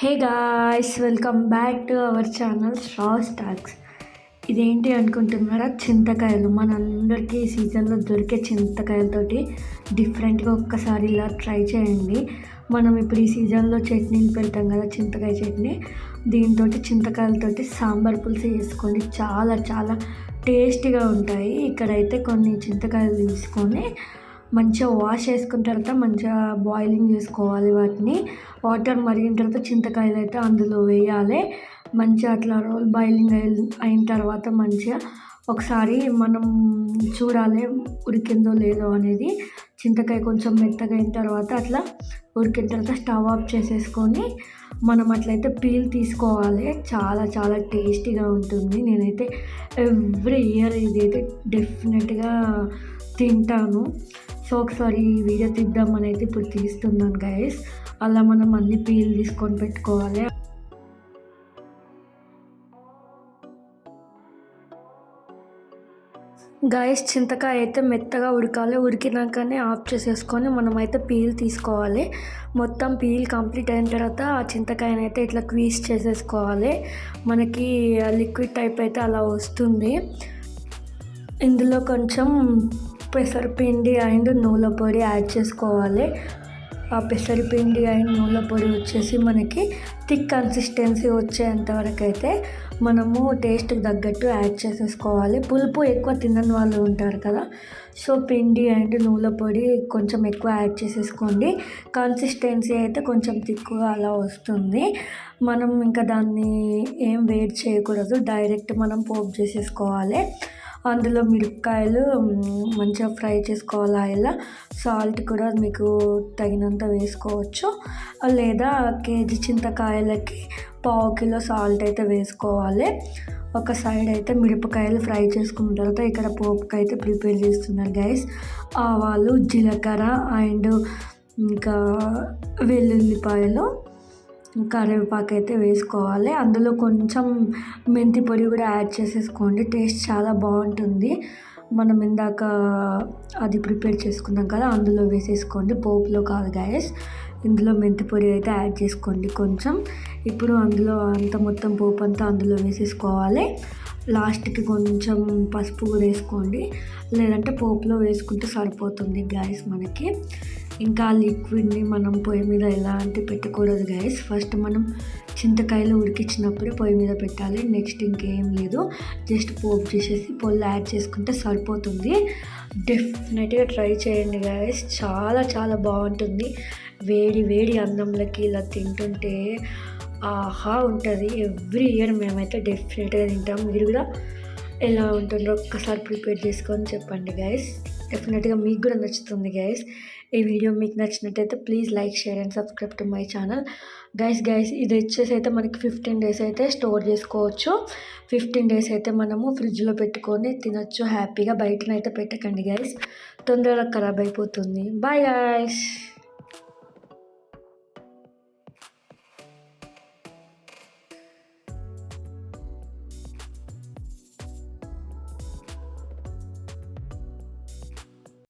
Hey guys welcome back to our channel straws stacks. ఇదేంటి అనుకుంటున్నారా? చింతకాయలు. మనందరికీ ఈ సీజన్లో దొరికే చింతకాయలతోటి డిఫరెంట్గా ఒక్కసారి ఇలా ట్రై చేయండి. మనం ఇప్పుడు ఈ సీజన్లో చట్నీలు పెడతాం కదా చింతకాయ చట్నీ. దీంతో చింతకాయలతోటి సాంబార్ పులుసు వేసుకోండి చాలా చాలా టేస్టీగా ఉంటాయి. ఇక్కడైతే కొన్ని చింతకాయలు తీసుకొని మంచిగా వాష్ చేసుకున్న తర్వాత మంచిగా బాయిలింగ్ చేసుకోవాలి వాటిని. వాటర్ మరిగిన తర్వాత చింతకాయలు అయితే అందులో వేయాలి. మంచిగా అట్లా రోల్ బాయిలింగ్ అయిన తర్వాత మంచిగా ఒకసారి మనం చూడాలి ఉడికిందో లేదో అనేది. చింతకాయ కొంచెం మెత్తగా అయిన తర్వాత అట్లా ఉడికిన తర్వాత స్టవ్ ఆఫ్ చేసేసుకొని మనం అట్లయితే పీల్ తీసుకోవాలి. చాలా చాలా టేస్టీగా ఉంటుంది. నేనైతే ఎవ్రీ ఇయర్ ఇదైతే డెఫినెట్గా తింటాను. సో ఒకసారి ఈ వీడియో తీద్దామని అయితే ఇప్పుడు తీస్తున్నాను గైస్ అలా మనం అన్ని పీల్ తీసుకొని పెట్టుకోవాలి. గాయస్ చింతకాయ అయితే మెత్తగా ఉడకాలి. ఉడికినాకనే ఆఫ్ చేసేసుకొని మనం అయితే పీల్ తీసుకోవాలి. మొత్తం పీల్ కంప్లీట్ అయిన తర్వాత ఆ చింతకాయని అయితే ఇట్లా క్వీజ్ చేసేసుకోవాలి. మనకి లిక్విడ్ టైప్ అయితే అలా వస్తుంది. ఇందులో కొంచెం పెసరపిండి అండ్ నూనె పొడి యాడ్ చేసుకోవాలి. ఆ పెసరపిండి అండ్ నూనె పొడి వచ్చేసి మనకి థిక్ కన్సిస్టెన్సీ వచ్చేంత వరకు అయితే మనము టేస్ట్కి తగ్గట్టు యాడ్ చేసేసుకోవాలి. పులుపు ఎక్కువ తినని వాళ్ళు ఉంటారు కదా సో పిండి అండ్ నూనె పొడి కొంచెం ఎక్కువ యాడ్ చేసేసుకోండి. కన్సిస్టెన్సీ అయితే కొంచెం తిక్కుగా అలా వస్తుంది. మనం ఇంకా దాన్ని ఏం వెయిట్ చేయకూడదు డైరెక్ట్ మనం పోపు చేసేసుకోవాలి. అందులో మిరపకాయలు మంచిగా ఫ్రై చేసుకోవాలి ఆయిల్ సాల్ట్ కూడా మీకు తగినంత వేసుకోవచ్చు. లేదా కేజీ చింతకాయలకి పావు కిలో సాల్ట్ అయితే వేసుకోవాలి. ఒక సైడ్ అయితే మిరపకాయలు ఫ్రై చేసుకున్న తర్వాత ఇక్కడ పోపుకి అయితే ప్రిపేర్ చేస్తున్నారు గైస్. ఆవాలు జీలకర్ర అండ్ ఇంకా వెల్లుల్లిపాయలు. కరివేపాకు అయితే వేసుకోవాలి. అందులో కొంచెం మెంతి పొడి కూడా యాడ్ చేసేసుకోండి. టేస్ట్ చాలా బాగుంటుంది. మనం ఇందాక అది ప్రిపేర్ చేసుకున్నాం కదా అందులో వేసేసుకోండి. పోపులో కాదు గాయస్. ఇందులో మెంతి పొడి అయితే యాడ్ చేసుకోండి కొంచెం. ఇప్పుడు అందులో అంత మొత్తం పోపు అంతా అందులో వేసేసుకోవాలి. లాస్ట్కి కొంచెం పసుపు కూడా వేసుకోండి. లేదంటే పోపులో వేసుకుంటే సరిపోతుంది గ్యాస్ మనకి. ఇంకా లిక్విడ్ని మనం పొయ్యి మీద ఎలా అంటే పెట్టకూడదు గైస్ ఫస్ట్ మనం చింతకాయలు ఉడికించినప్పుడు పొయ్యి మీద పెట్టాలి. నెక్స్ట్ ఇంకేం లేదు. జస్ట్ పోపు చేసేసి పొల్లు యాడ్ చేసుకుంటే సరిపోతుంది. డెఫినెట్గా ట్రై చేయండి గైస్ చాలా చాలా బాగుంటుంది. వేడి వేడి అన్నంలోకి ఇలా తింటుంటే ఆహా ఉంటుంది. ఎవ్రీ ఇయర్ మేమైతే డెఫినెట్గా తింటాం. మీరు కూడా ఎలా ఉంటుందో ఒక్కసారి ప్రిపేర్ చేసుకొని చెప్పండి గైస్ డెఫినెట్గా మీకు కూడా నచ్చుతుంది గైస్ ఈ వీడియో మీకు నచ్చినట్టయితే please like share and subscribe to my channel guys guys ఇది వచ్చేసి అయితే మనకి ఫిఫ్టీన్ డేస్ అయితే స్టోర్ చేసుకోవచ్చు. ఫిఫ్టీన్ డేస్ అయితే మనము ఫ్రిడ్జ్లో పెట్టుకొని తినొచ్చు హ్యాపీగా బయటనైతే పెట్టకండి గైస్ తొందరగా ఖరాబ్ అయిపోతుంది. Bye guys